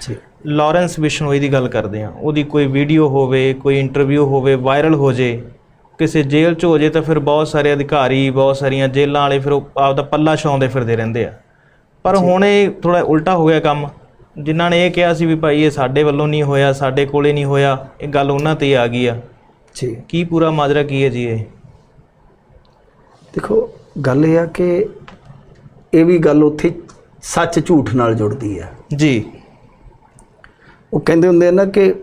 ਜੀ ਲਾਰੈਂਸ ਬਿਸ਼ਨੋਈ ਦੀ ਗੱਲ ਕਰਦੇ ਆ ਉਹਦੀ ਕੋਈ ਵੀਡੀਓ ਹੋਵੇ ਕੋਈ ਇੰਟਰਵਿਊ ਹੋਵੇ ਵਾਇਰਲ ਹੋ ਜੇ ਕਿਸੇ ਜੇਲ੍ਹ 'ਚ ਹੋ ਜੇ ਤਾਂ ਫਿਰ ਬਹੁਤ ਸਾਰੇ ਅਧਿਕਾਰੀ ਬਹੁਤ ਸਾਰੀਆਂ ਜੇਲ੍ਹਾਂ ਵਾਲੇ ਫਿਰ ਉਹ ਆਪਦਾ ਪੱਲਾ ਛਾਉਂਦੇ ਫਿਰਦੇ ਰਹਿੰਦੇ ਆ। ਪਰ ਹੁਣ ਇਹ ਥੋੜਾ ਉਲਟਾ ਹੋ ਗਿਆ ਕੰਮ। ਜਿਨ੍ਹਾਂ ਨੇ ਇਹ ਕਿਹਾ ਸੀ ਵੀ ਭਾਈ ਇਹ ਸਾਡੇ ਵੱਲੋਂ ਨਹੀਂ ਹੋਇਆ ਸਾਡੇ ਕੋਲੇ ਨਹੀਂ ਹੋਇਆ ਇਹ ਗੱਲ ਉਹਨਾਂ ਤੇ ਆ ਗਈ ਆ। ਜੀ। ਕੀ ਪੂਰਾ ਮਾਜਰਾ ਕੀ ਹੈ ਜੀ ਇਹ? ਦੇਖੋ ਗੱਲ ਇਹ ਆ ਕਿ ਇਹ ਵੀ ਗੱਲ ਉੱਥੇ ਸੱਚ ਝੂਠ ਨਾਲ ਜੁੜਦੀ ਆ। ਜੀ। ਉਹ ਕਹਿੰਦੇ ਹੁੰਦੇ ਆ ਨਾ ਕਿ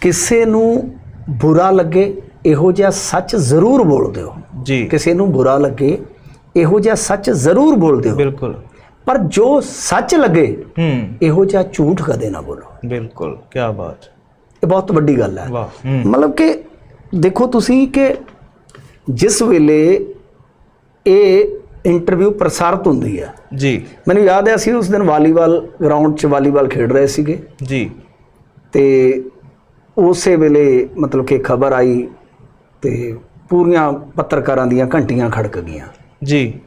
ਕਿਸੇ ਨੂੰ ਬੁਰਾ ਲੱਗੇ ਇਹੋ ਜਿਹਾ ਸੱਚ ਜ਼ਰੂਰ ਬੋਲ ਦਿਓ ਜੀ। ਕਿਸੇ ਨੂੰ ਬੁਰਾ ਲੱਗੇ ਇਹੋ ਜਿਹਾ ਸੱਚ ਜ਼ਰੂਰ ਬੋਲ ਦਿਓ ਬਿਲਕੁਲ। ਪਰ ਜੋ ਸੱਚ ਲੱਗੇ ਹੂੰ। ਇਹੋ ਜਿਹਾ ਝੂਠ ਕਦੇ ਨਾ ਬੋਲੋ। ਬਿਲਕੁਲ ਕੀ ਬਾਤ। ਇਹ ਬਹੁਤ ਵੱਡੀ ਗੱਲ ਹੈ। ਵਾਹ ਮਤਲਬ ਕਿ ਦੇਖੋ ਤੁਸੀਂ ਕਿ ਜਿਸ ਵੇਲੇ ਇਹ ਇੰਟਰਵਿਊ ਪ੍ਰਸਾਰਿਤ ਹੁੰਦੀ ਹੈ। ਜੀ। ਮੈਨੂੰ ਯਾਦ ਹੈ ਅਸੀਂ ਉਸ ਦਿਨ ਵਾਲੀਬਾਲ ਗਰਾਊਂਡ 'ਚ ਵਾਲੀਬਾਲ ਖੇਡ ਰਹੇ ਸੀਗੇ। ਜੀ। ਤੇ ਉਸੇ ਵੇਲੇ ਮਤਲਬ ਕਿ ਖਬਰ ਆਈ ਤੇ ਪੂਰੀਆਂ ਪੱਤਰਕਾਰਾਂ ਦੀਆਂ ਘੰਟੀਆਂ ਖੜਕ ਗਈਆਂ। ਜੀ।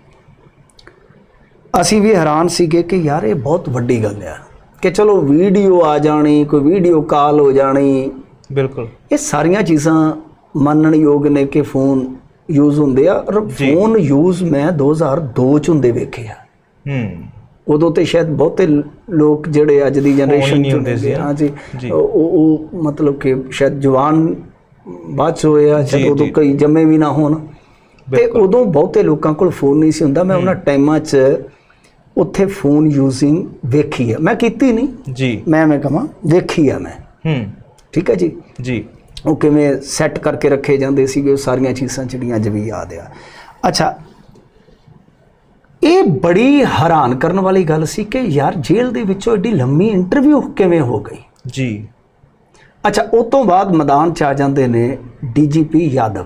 ਅਸੀਂ ਵੀ ਹੈਰਾਨ ਸੀਗੇ ਕਿ ਯਾਰ ਇਹ ਬਹੁਤ ਵੱਡੀ ਗੱਲ ਆ ਕਿ ਚਲੋ ਵੀਡੀਓ ਆ ਜਾਣੀ ਕੋਈ ਵੀਡੀਓ ਕਾਲ ਹੋ ਜਾਣੀ। ਬਿਲਕੁਲ। ਇਹ ਸਾਰੀਆਂ ਚੀਜ਼ਾਂ ਮੰਨਣ ਯੋਗ ਨੇ ਕਿ ਫੋਨ ਯੂਜ਼ ਹੁੰਦੇ ਆ ਔਰ। ਫੋਨ ਯੂਜ਼ ਮੈਂ 2002 ਚ ਹੁੰਦੇ ਵੇਖੇ ਆ। ਹੂੰ। ਉਦੋਂ ਤੇ ਸ਼ਾਇਦ ਬਹੁਤੇ ਲੋਕ ਜਿਹੜੇ ਅੱਜ ਦੀ ਜਨਰੇਸ਼ਨ ਨਹੀਂ ਹੁੰਦੇ ਸੀ, ਹਾਂ ਜੀ। ਉਹ ਮਤਲਬ ਕਿ ਸ਼ਾਇਦ ਜਵਾਨ ਬਾਅਦ ਚ ਹੋਏ ਆ ਸ਼ਾਇਦ ਉਦੋਂ। ਕਈ ਜੰਮੇ ਵੀ ਨਾ ਹੋਣ। ਤੇ। ਉਦੋਂ ਬਹੁਤੇ ਲੋਕਾਂ ਕੋਲ ਫੋਨ ਨਹੀਂ ਸੀ ਹੁੰਦਾ। ਮੈਂ ਉਹਨਾਂ ਟਾਈਮਾਂ 'ਚ ਉੱਥੇ ਫੋਨ ਯੂਜ਼ਿੰਗ ਵੇਖੀ ਹੈ ਮੈਂ ਕੀਤੀ ਨਹੀਂ। ਜੀ। ਮੈਂ ਮੈਂ ਕਹਾਂ ਵੇਖੀ ਆ ਮੈਂ। ਹੂੰ। ਠੀਕ ਹੈ ਜੀ? ਜੀ। ਉਹ ਕਿਵੇਂ ਸੈੱਟ ਕਰਕੇ ਰੱਖੇ ਜਾਂਦੇ ਸੀਗੇ ਉਹ ਸਾਰੀਆਂ ਚੀਜ਼ਾਂ ਜਿਹੜੀਆਂ ਅੱਜ ਵੀ ਯਾਦ ਆ। ਅੱਛਾ ਇਹ ਬੜੀ ਹੈਰਾਨ ਕਰਨ ਵਾਲੀ ਗੱਲ ਸੀ ਕਿ ਯਾਰ ਜੇਲ੍ਹ ਦੇ ਵਿੱਚੋਂ ਏਡੀ ਲੰਮੀ ਇੰਟਰਵਿਊ ਕਿਵੇਂ ਹੋ ਗਈ? ਜੀ। ਅੱਛਾ ਉਸ ਤੋਂ ਬਾਅਦ ਮੈਦਾਨ 'ਚ ਆ ਜਾਂਦੇ ਨੇ ਡੀਜੀਪੀ ਯਾਦਵ।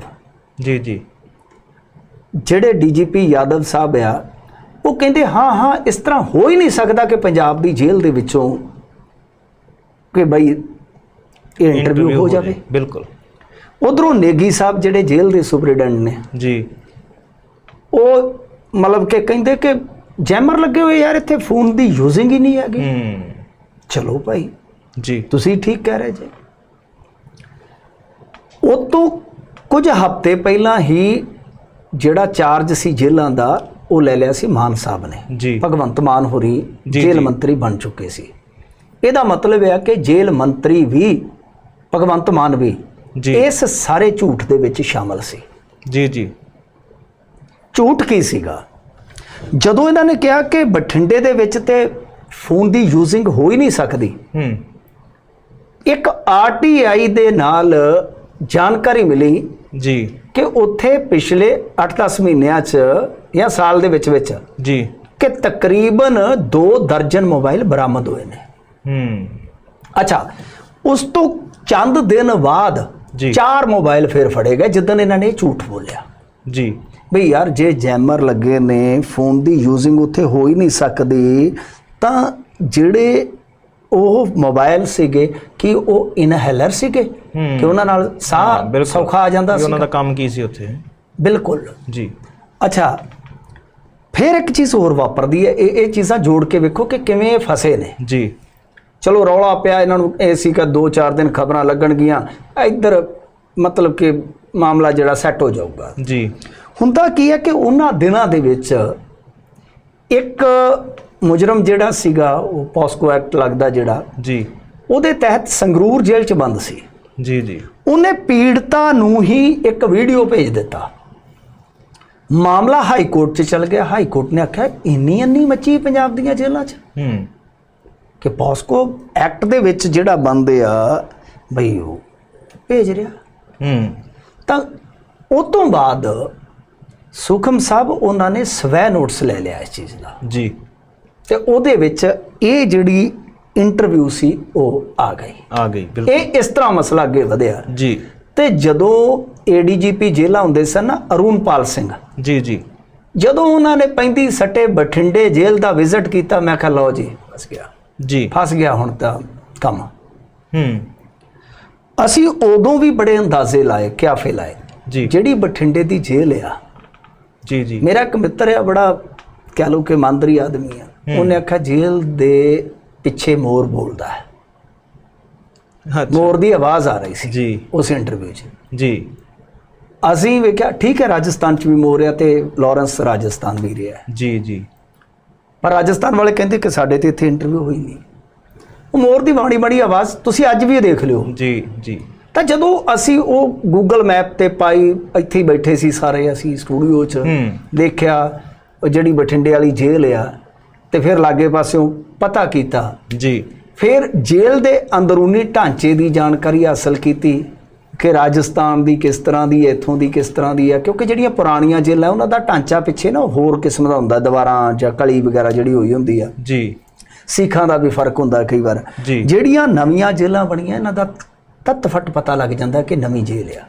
ਜੀ ਜੀ। ਜਿਹੜੇ ਡੀਜੀਪੀ ਯਾਦਵ ਸਾਹਿਬ ਆ ਉਹ ਕਹਿੰਦੇ ਹਾਂ ਹਾਂ ਇਸ ਤਰ੍ਹਾਂ ਹੋ ਹੀ ਨਹੀਂ ਸਕਦਾ ਕਿ ਪੰਜਾਬ ਦੀ ਜੇਲ੍ਹ ਦੇ ਵਿੱਚੋਂ ਕਿ ਬਈ ਇਹ ਇੰਟਰਵਿਊ ਹੋ ਜਾਵੇ। ਬਿਲਕੁਲ। ਉਧਰੋਂ ਨੇਗੀ ਸਾਹਿਬ ਜਿਹੜੇ ਜੇਲ੍ਹ ਦੇ ਸੁਪਰਡੈਂਟ ਨੇ ਜੀ। ਉਹ ਮਤਲਬ ਕਿ ਕਹਿੰਦੇ ਕਿ ਜੈਮਰ ਲੱਗੇ ਹੋਏ ਯਾਰ ਇੱਥੇ ਫੋਨ ਦੀ ਯੂਜ਼ਿੰਗ ਹੀ ਨਹੀਂ ਹੈਗੀ। ਹੂੰ। ਚਲੋ ਭਾਈ ਜੀ। ਤੁਸੀਂ ਠੀਕ ਕਹਿ ਰਹੇ ਜੀ। ਉਹ ਤੋਂ ਕੁਝ ਹਫ਼ਤੇ ਪਹਿਲਾਂ ਹੀ ਜਿਹੜਾ ਚਾਰਜ ਸੀ ਜੇਲ੍ਹਾਂ ਦਾ ਉਹ ਲੈ ਲਿਆ ਸੀ ਮਾਨ ਸਾਹਿਬ ਨੇ। ਜੀ। ਭਗਵੰਤ ਮਾਨ ਹੋਰੀ ਜੇਲ੍ਹ। ਮੰਤਰੀ ਬਣ ਚੁੱਕੇ ਸੀ। ਇਹਦਾ ਮਤਲਬ ਹੈ ਕਿ ਜੇਲ੍ਹ ਮੰਤਰੀ ਵੀ ਭਗਵੰਤ ਮਾਨ ਵੀ ਜੀ। ਇਸ ਸਾਰੇ ਝੂਠ ਦੇ ਵਿੱਚ ਸ਼ਾਮਲ ਸੀ। ਜੀ ਜੀ। ਝੂਠ ਕੀ ਸੀਗਾ? ਜਦੋਂ ਇਹਨਾਂ ਨੇ ਕਿਹਾ ਕਿ ਬਠਿੰਡੇ ਦੇ ਵਿੱਚ ਤੇ ਫੋਨ ਦੀ ਯੂਜ਼ਿੰਗ ਹੋ ਹੀ ਨਹੀਂ ਸਕਦੀ ਹੂੰ। ਇੱਕ ਆਰਟੀਆਈ ਦੇ ਨਾਲ ਜਾਣਕਾਰੀ ਮਿਲੀ ਜੀ। ਕਿ ਉੱਥੇ ਪਿਛਲੇ 8-10 ਮਹੀਨਿਆਂ 'ਚ ਜਾਂ ਸਾਲ ਦੇ ਵਿੱਚ ਵਿੱਚ ਜੀ। ਕਿ ਤਕਰੀਬਨ 2 ਦਰਜਨ ਮੋਬਾਈਲ ਬਰਾਮਦ ਹੋਏ ਨੇ। ਹੂੰ। ਅੱਛਾ ਉਸ ਤੋਂ ਚੰਦ ਦਿਨ ਬਾਅਦ ਜੀ। ਚਾਰ ਮੋਬਾਈਲ ਫੇਰ ਫੜੇ ਗਏ ਜਿੱਦਣ ਇਹਨਾਂ ਨੇ ਝੂਠ ਬੋਲਿਆ। ਜੀ। ਬਈ ਯਾਰ ਜੇ ਜੈਮਰ ਲੱਗੇ ਨੇ ਫੋਨ ਦੀ ਯੂਜ਼ਿੰਗ ਉੱਥੇ ਹੋ ਹੀ ਨਹੀਂ ਸਕਦੀ ਤਾਂ ਜਿਹੜੇ ਉਹ ਮੋਬਾਈਲ ਸੀਗੇ ਕਿ ਉਹ ਇਨਹੇਲਰ ਸੀਗੇ। ਕਿ ਉਹਨਾਂ ਨਾਲ ਸਾਹ। ਸੌਖਾ ਆ ਜਾਂਦਾ ਸੀ ਉਹਨਾਂ ਦਾ ਕੰਮ ਕੀ ਸੀ ਉੱਥੇ? ਬਿਲਕੁਲ। ਜੀ। ਅੱਛਾ ਫਿਰ ਇੱਕ ਚੀਜ਼ ਹੋਰ ਵਾਪਰਦੀ ਹੈ ਇਹ ਇਹ ਚੀਜ਼ਾਂ ਜੋੜ ਕੇ ਵੇਖੋ ਕਿ ਕਿਵੇਂ ਫਸੇ ਨੇ। ਜੀ। ਚਲੋ ਰੌਲਾ ਪਿਆ ਇਹਨਾਂ ਨੂੰ ਇਹ ਸੀ ਕਿ 2-4 ਦਿਨ ਖਬਰਾਂ ਲੱਗਣਗੀਆਂ। ਇੱਧਰ ਮਤਲਬ ਕਿ ਮਾਮਲਾ ਜਿਹੜਾ ਸੈੱਟ ਹੋ ਜਾਊਗਾ। ਜੀ। ਹੁੰਦਾ ਕੀ ਹੈ ਕਿ ਉਹਨਾਂ ਦਿਨਾਂ ਦੇ ਵਿੱਚ ਇੱਕ ਮੁਜਰਮ ਜਿਹੜਾ ਸੀਗਾ ਉਹ ਪੋਸਕੋ ਐਕਟ ਲੱਗਦਾ ਜਿਹੜਾ ਜੀ। ਉਹਦੇ ਤਹਿਤ ਸੰਗਰੂਰ ਜੇਲ੍ਹ 'ਚ ਬੰਦ ਸੀ। ਜੀ ਜੀ। ਉਹਨੇ ਪੀੜਤਾ ਨੂੰ ਹੀ ਇੱਕ ਵੀਡੀਓ ਭੇਜ ਦਿੱਤਾ। ਮਾਮਲਾ ਹਾਈ ਕੋਰਟ 'ਚ ਚਲ ਗਿਆ। ਹਾਈ ਕੋਰਟ ਨੇ ਆਖਿਆ ਇੰਨੀ ਇੰਨੀ ਮੱਚੀ ਪੰਜਾਬ ਦੀਆਂ ਜੇਲ੍ਹਾਂ 'ਚ। ਹੂੰ। ਕਿ ਪੋਸਕੋ ਐਕਟ ਦੇ ਵਿੱਚ ਜਿਹੜਾ ਬੰਦੇ ਆ ਬਈ ਉਹ ਭੇਜ ਰਿਹਾ। ਹੂੰ। ਤਾਂ ਉਹ ਤੋਂ ਬਾਅਦ ਸੁਖਮ ਸਾਹਿਬ ਉਹਨਾਂ ਨੇ ਸਵੈ ਨੋਟਸ ਲੈ ਲਿਆ ਇਸ ਚੀਜ਼ ਦਾ। ਜੀ। ਤੇ ਉਹਦੇ ਵਿੱਚ ਇਹ ਜਿਹੜੀ ਇੰਟਰਵਿਊ ਸੀ ਉਹ ਆ ਗਈ। ਆ ਗਈ ਬਿਲਕੁਲ। ਇਹ ਇਸ ਤਰ੍ਹਾਂ ਮਸਲਾ ਅੱਗੇ ਵਧਿਆ। ਜੀ। ਤੇ ਜਦੋਂ ਏਡੀਜੀਪੀ ਜੇਲ੍ਹਾਂ ਹੁੰਦੇ ਸਨ ਨਾ ਅਰੁਣਪਾਲ ਸਿੰਘ। ਜੀ ਜੀ। ਜਦੋਂ ਉਹਨਾਂ ਨੇ ਪੈਂਦੀ ਸੱਟੇ ਬਠਿੰਡੇ ਜੇਲ੍ਹ ਦਾ ਵਿਜ਼ਿਟ ਕੀਤਾ ਮੈਂ ਕਿਹਾ ਲਓ ਜੀ ਫਸ ਗਿਆ। ਜੀ। ਫਸ ਗਿਆ ਹੁਣ ਤਾਂ ਕੰਮ। ਹੂੰ। ਅਸੀਂ ਉਦੋਂ ਵੀ ਬੜੇ ਅੰਦਾਜ਼ੇ ਲਾਏ ਕਿਆਫੇ ਲਾਏ। ਜੀ। ਜਿਹੜੀ ਬਠਿੰਡੇ ਦੀ ਜੇਲ੍ਹ ਆ। ਜੀ ਜੀ। ਮੇਰਾ ਇੱਕ ਮਿੱਤਰ ਆ ਬੜਾ ਕਹਿ ਲਓ ਕਿ ਇਮਾਨਦਾਰੀ ਆਦਮੀ ਆ। ਉਹਨੇ ਆਖਿਆ ਜੇਲ੍ਹ ਦੇ ਪਿੱਛੇ ਮੋਰ ਬੋਲਦਾ ਹੈ। ਮੋਰ ਦੀ ਆਵਾਜ਼ ਆ ਰਹੀ ਸੀ ਜੀ। ਉਸ ਇੰਟਰਵਿਊ 'ਚ। ਜੀ। ਅਸੀਂ ਵੇਖਿਆ ਠੀਕ ਹੈ ਰਾਜਸਥਾਨ 'ਚ ਵੀ ਮੋਰ ਆ ਤੇ ਲਾਰੈਂਸ ਰਾਜਸਥਾਨ ਵੀ ਰਿਹਾ ਜੀ ਜੀ। ਪਰ ਰਾਜਸਥਾਨ ਵਾਲੇ ਕਹਿੰਦੇ ਕਿ ਸਾਡੇ ਤੇ ਇੱਥੇ ਇੰਟਰਵਿਊ ਹੋਈ ਨਹੀਂ। ਉਹ ਮੋਰ ਦੀ ਬਾਣੀ ਬੜੀ ਆਵਾਜ਼ ਤੁਸੀਂ ਅੱਜ ਵੀ ਇਹ ਦੇਖ ਲਿਓ। ਜੀ ਜੀ। ਤਾਂ ਜਦੋਂ ਅਸੀਂ ਉਹ ਗੂਗਲ ਮੈਪ ਤੇ ਪਾਈ ਇੱਥੇ ਹੀ ਬੈਠੇ ਸੀ ਸਾਰੇ ਅਸੀਂ ਸਟੂਡੀਓ 'ਚ ਦੇਖਿਆ ਉਹ ਜਿਹੜੀ ਬਠਿੰਡੇ ਵਾਲੀ ਜੇਲ੍ਹ ਆ ਤੇ ਫਿਰ ਲਾਗੇ ਪਾਸਿਓਂ ਪਤਾ ਕੀਤਾ। ਜੀ। ਫਿਰ ਜੇਲ੍ਹ ਦੇ ਅੰਦਰੂਨੀ ਢਾਂਚੇ ਦੀ ਜਾਣਕਾਰੀ ਹਾਸਲ ਕੀਤੀ। ਕਿ ਰਾਜਸਥਾਨ ਦੀ ਕਿਸ ਤਰ੍ਹਾਂ ਦੀ ਇੱਥੋਂ ਦੀ ਕਿਸ ਤਰ੍ਹਾਂ ਦੀ ਹੈ ਕਿਉਂਕਿ ਜਿਹੜੀਆਂ ਪੁਰਾਣੀਆਂ ਜੇਲ੍ਹਾਂ ਉਹਨਾਂ ਦਾ ਢਾਂਚਾ ਪਿੱਛੇ ਨਾ ਹੋਰ ਕਿਸਮ ਦਾ ਹੁੰਦਾ ਦੀਵਾਰਾਂ ਜਾਂ ਕਲੀ ਵਗੈਰਾ ਜਿਹੜੀ ਹੋਈ ਹੁੰਦੀ ਆ। ਜੀ। ਸਿੱਖਾਂ ਦਾ ਵੀ ਫ਼ਰਕ ਹੁੰਦਾ ਕਈ ਵਾਰ। ਜਿਹੜੀਆਂ ਨਵੀਆਂ ਜੇਲ੍ਹਾਂ ਬਣੀਆਂ ਇਹਨਾਂ ਦਾ ਤੱਤ ਫਟ ਪਤਾ ਲੱਗ ਜਾਂਦਾ ਕਿ ਨਵੀਂ ਜੇਲ੍ਹ ਆ।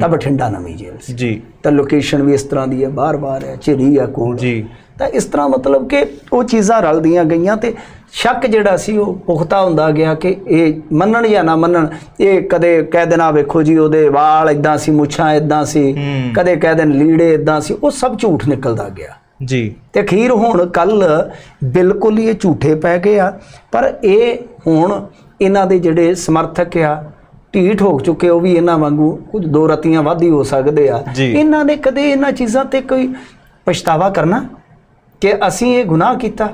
ਤਾਂ ਬਠਿੰਡਾ ਨਵੀਂ ਜੇਲ੍ਹ ਸੀ। ਜੀ। ਤਾਂ ਲੋਕੇਸ਼ਨ ਵੀ ਇਸ ਤਰ੍ਹਾਂ ਦੀ ਹੈ ਬਾਰ-ਬਾਰ ਹੈ ਝਿਰੀ ਆ ਕੋਲ ਜੀ। ਤਾਂ ਇਸ ਤਰ੍ਹਾਂ ਮਤਲਬ ਕਿ ਉਹ ਚੀਜ਼ਾਂ ਰਲਦੀਆਂ ਗਈਆਂ ਤੇ ਸ਼ੱਕ ਜਿਹੜਾ ਸੀ ਉਹ ਪੁਖਤਾ ਹੁੰਦਾ ਗਿਆ ਕਿ ਇਹ ਮੰਨਣ ਜਾਂ ਨਾ ਮੰਨਣ ਇਹ ਕਦੇ ਕਹਿ ਦੇਣਾ ਵੇਖੋ ਜੀ ਉਹਦੇ ਵਾਲ ਇਦਾਂ ਸੀ ਮੁੱਛਾਂ ਇਦਾਂ ਸੀ ਕਦੇ ਕਹਿ ਦੇਣ ਲੀੜੇ ਇਦਾਂ ਸੀ ਉਹ ਸਭ ਝੂਠ ਨਿਕਲਦਾ ਗਿਆ। ਜੀ। ਤੇ ਅਖੀਰ ਹੁਣ ਕੱਲ ਬਿਲਕੁਲ ਹੀ ਇਹ ਝੂਠੇ ਪੈ ਗਏ ਆ ਪਰ ਇਹ ਹੁਣ ਇਹਨਾਂ ਦੇ ਜਿਹੜੇ ਸਮਰਥਕ ਆ ਢੀਠ ਹੋ ਚੁੱਕੇ ਉਹ ਵੀ ਇਹਨਾਂ ਵਾਂਗੂ ਕੁਝ ਦੋ ਰਤੀਆਂ ਵੱਧ ਹੀ ਹੋ ਸਕਦੇ ਆ। ਇਹਨਾਂ ਨੇ ਕਦੇ ਇਹਨਾਂ ਚੀਜ਼ਾਂ ਤੇ ਕੋਈ ਪਛਤਾਵਾ ਕਰਨਾ? ਕਿ ਅਸੀਂ ਇਹ ਗੁਨਾਹ ਕੀਤਾ?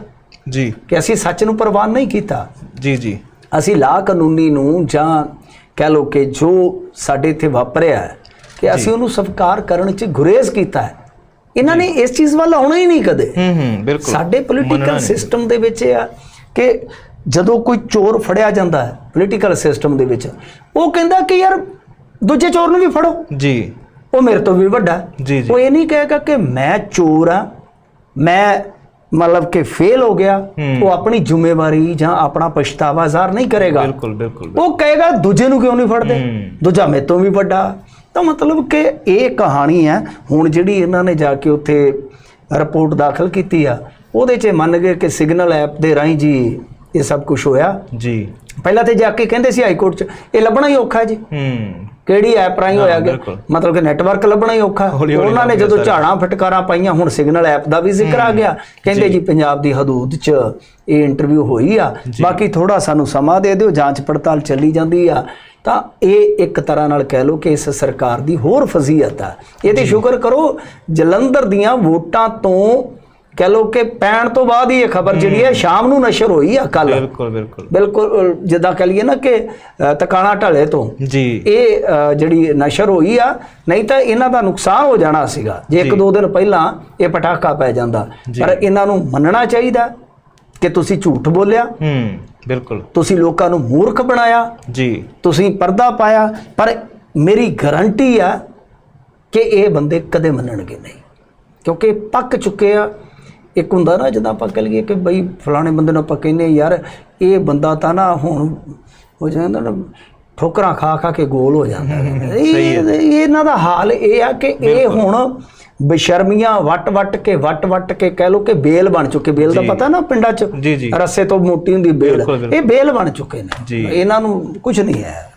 ਜੀ। ਕਿ ਅਸੀਂ ਸੱਚ ਨੂੰ ਪ੍ਰਵਾਨ ਨਹੀਂ ਕੀਤਾ? ਜੀ ਜੀ। ਅਸੀਂ ਲਾ ਕਾਨੂੰਨੀ ਨੂੰ ਜਾਂ ਕਹਿ ਲੋ ਕਿ ਜੋ ਸਾਡੇ ਇੱਥੇ ਵਾਪਰਿਆ ਹੈ ਕਿ ਅਸੀਂ ਉਹਨੂੰ ਸਵੀਕਾਰ ਕਰਨ 'ਚ ਗੁਰੇਜ਼ ਕੀਤਾ ਹੈ। ਇਹਨਾਂ ਨੇ ਇਸ ਚੀਜ਼ ਵੱਲ ਆਉਣਾ ਹੀ ਨਹੀਂ ਕਦੇ। ਹੂੰ ਹੂੰ ਬਿਲਕੁਲ। ਸਾਡੇ ਪੋਲੀਟੀਕਲ। ਸਿਸਟਮ ਦੇ ਵਿੱਚ ਇਹ ਆ ਕਿ ਜਦੋਂ ਕੋਈ ਚੋਰ ਫੜਿਆ ਜਾਂਦਾ ਹੈ ਪੋਲੀਟੀਕਲ ਸਿਸਟਮ ਦੇ ਵਿੱਚ। ਉਹ ਕਹਿੰਦਾ ਕਿ ਯਾਰ ਦੂਜੇ ਚੋਰ ਨੂੰ ਵੀ ਫੜੋ। ਜੀ। ਉਹ ਮੇਰੇ ਤੋਂ ਵੀ ਵੱਡਾ। ਜੀ ਜੀ। ਉਹ ਇਹ ਨਹੀਂ ਕਹੇਗਾ ਕਿ ਮੈਂ ਚੋਰ ਆ ਮੈਂ ਮਤਲਬ ਕਿ ਫੇਲ ਹੋ ਗਿਆ। ਉਹ ਆਪਣੀ ਜ਼ਿੰਮੇਵਾਰੀ ਜਾਂ ਆਪਣਾ ਪਛਤਾਵਾ ਜ਼ਾਹਰ ਨਹੀਂ ਕਰੇਗਾ। ਬਿਲਕੁਲ ਬਿਲਕੁਲ ਉਹ ਕਹੇਗਾ ਦੂਜੇ ਨੂੰ ਕਿਉਂ ਨਹੀਂ ਫੜਦੇ। ਦੂਜਾ ਮੇਰੇ ਤੋਂ ਵੀ ਵੱਡਾ। ਤਾਂ ਮਤਲਬ ਕਿ ਇਹ ਕਹਾਣੀ ਹੈ ਹੁਣ ਜਿਹੜੀ ਇਹਨਾਂ ਨੇ ਜਾ ਕੇ ਉੱਥੇ ਰਿਪੋਰਟ ਦਾਖਲ ਕੀਤੀ ਆ ਉਹਦੇ 'ਚ ਇਹ ਮੰਨ ਗਏ ਕਿ ਸਿਗਨਲ ਐਪ ਦੇ ਰਾਹੀਂ ਜੀ ਇਹ ਸਭ ਕੁਝ ਹੋਇਆ। ਜੀ। ਪਹਿਲਾਂ ਤੇ ਜਾ ਕੇ ਕਹਿੰਦੇ ਸੀ ਹਾਈ ਕੋਰਟ 'ਚ ਇਹ ਲੱਭਣਾ ਹੀ ਔਖਾ ਜੀ। ਹੂੰ। ਕਿਹੜੀ ਐਪ ਰਾਹੀਂ ਹੋਇਆ ਗਿਆ। ਮਤਲਬ ਕਿ ਨੈਟਵਰਕ ਲੱਭਣਾ ਹੀ ਔਖਾ। ਉਹਨਾਂ ਨੇ ਜਦੋਂ। ਝਾੜਾਂ ਫਟਕਾਰਾਂ ਪਾਈਆਂ ਹੁਣ ਸਿਗਨਲ ਐਪ ਦਾ ਵੀ ਜ਼ਿਕਰ ਆ ਗਿਆ। ਕਹਿੰਦੇ ਜੀ। ਪੰਜਾਬ ਦੀ ਹਦੂਦ 'ਚ ਇਹ ਇੰਟਰਵਿਊ ਹੋਈ ਆ। ਬਾਕੀ ਥੋੜਾ ਸਾਨੂੰ ਸਮਾਂ ਦੇ ਦਿਓ ਜਾਂਚ ਪੜਤਾਲ ਚੱਲੀ ਜਾਂਦੀ ਆ। ਤਾਂ ਇਹ ਇੱਕ ਤਰ੍ਹਾਂ ਨਾਲ ਕਹਿ ਲਓ ਕਿ ਇਸ ਸਰਕਾਰ ਦੀ ਹੋਰ ਫਜ਼ੀਅਤ ਆ। ਇਹਦੇ ਸ਼ੁਕਰ ਕਰੋ ਜਲੰਧਰ ਦੀਆਂ ਵੋਟਾਂ ਤੋਂ ਕਹਿ ਲਓ ਕਿ ਪੈਣ ਤੋਂ ਬਾਅਦ ਹੀ ਇਹ ਖਬਰ ਜਿਹੜੀ ਹੈ ਸ਼ਾਮ ਨੂੰ ਨਸ਼ਰ ਹੋਈ ਆ ਕੱਲ ਬਿਲਕੁਲ ਬਿਲਕੁਲ। ਬਿਲਕੁਲ ਜਿੱਦਾਂ ਕਹ ਲਈਏ ਨਾ ਕਿ ਤਕਾਣਾ ਢਲੇ ਤੋਂ। ਜੀ। ਇਹ ਜਿਹੜੀ ਨਸ਼ਰ ਹੋਈ ਆ ਨਹੀਂ ਤਾਂ ਇਹਨਾਂ ਦਾ ਨੁਕਸਾਨ ਹੋ ਜਾਣਾ ਸੀਗਾ। ਜੇ ਇੱਕ। ਦੋ ਦਿਨ ਪਹਿਲਾਂ ਇਹ ਪਟਾਕਾ ਪੈ ਜਾਂਦਾ। ਪਰ ਇਹਨਾਂ ਨੂੰ ਮੰਨਣਾ ਚਾਹੀਦਾ ਕਿ ਤੁਸੀਂ ਝੂਠ ਬੋਲਿਆ। ਹੂੰ ਬਿਲਕੁਲ। ਤੁਸੀਂ ਲੋਕਾਂ ਨੂੰ ਮੂਰਖ ਬਣਾਇਆ। ਜੀ। ਤੁਸੀਂ ਪਰਦਾ ਪਾਇਆ। ਪਰ ਮੇਰੀ ਗਾਰੰਟੀ ਆ ਕਿ ਇਹ ਬੰਦੇ ਕਦੇ ਮੰਨਣਗੇ ਨਹੀਂ। ਕਿਉਂਕਿ ਪੱਕ ਚੁੱਕੇ ਆ। ਇੱਕ ਹੁੰਦਾ ਨਾ ਜਦੋਂ ਆਪਾਂ ਕਹ ਲਈਏ ਕਿ ਬਈ ਫਲਾਣੇ ਬੰਦੇ ਨੂੰ ਆਪਾਂ ਕਹਿੰਦੇ ਯਾਰ ਇਹ ਬੰਦਾ ਤਾਂ ਨਾ ਹੁਣ ਹੋ ਜਾਂਦਾ ਨਾ ਠੋਕਰਾਂ ਖਾ ਖਾ ਕੇ ਗੋਲ ਹੋ ਜਾਂਦਾ ਇਹ ਇਹ ਇਹਨਾਂ ਦਾ ਹਾਲ ਇਹ ਆ ਕਿ ਇਹ ਹੁਣ ਬੇਸ਼ਰਮੀਆਂ ਵਟ ਵਟ ਕੇ ਵਟ ਵਟ ਕੇ ਕਹਿ ਲੋ ਕਿ ਬੇਲ ਬਣ ਚੁੱਕੇ। ਬੇਲ ਦਾ। ਪਤਾ ਨਾ ਪਿੰਡਾਂ 'ਚ ਰੱਸੇ ਤੋਂ ਮੋਟੀ ਹੁੰਦੀ ਬੇਲ। ਇਹ ਬੇਲ ਬਣ ਚੁੱਕੇ ਨੇ। ਇਹਨਾਂ ਨੂੰ ਕੁਝ ਨਹੀਂ ਹੈ।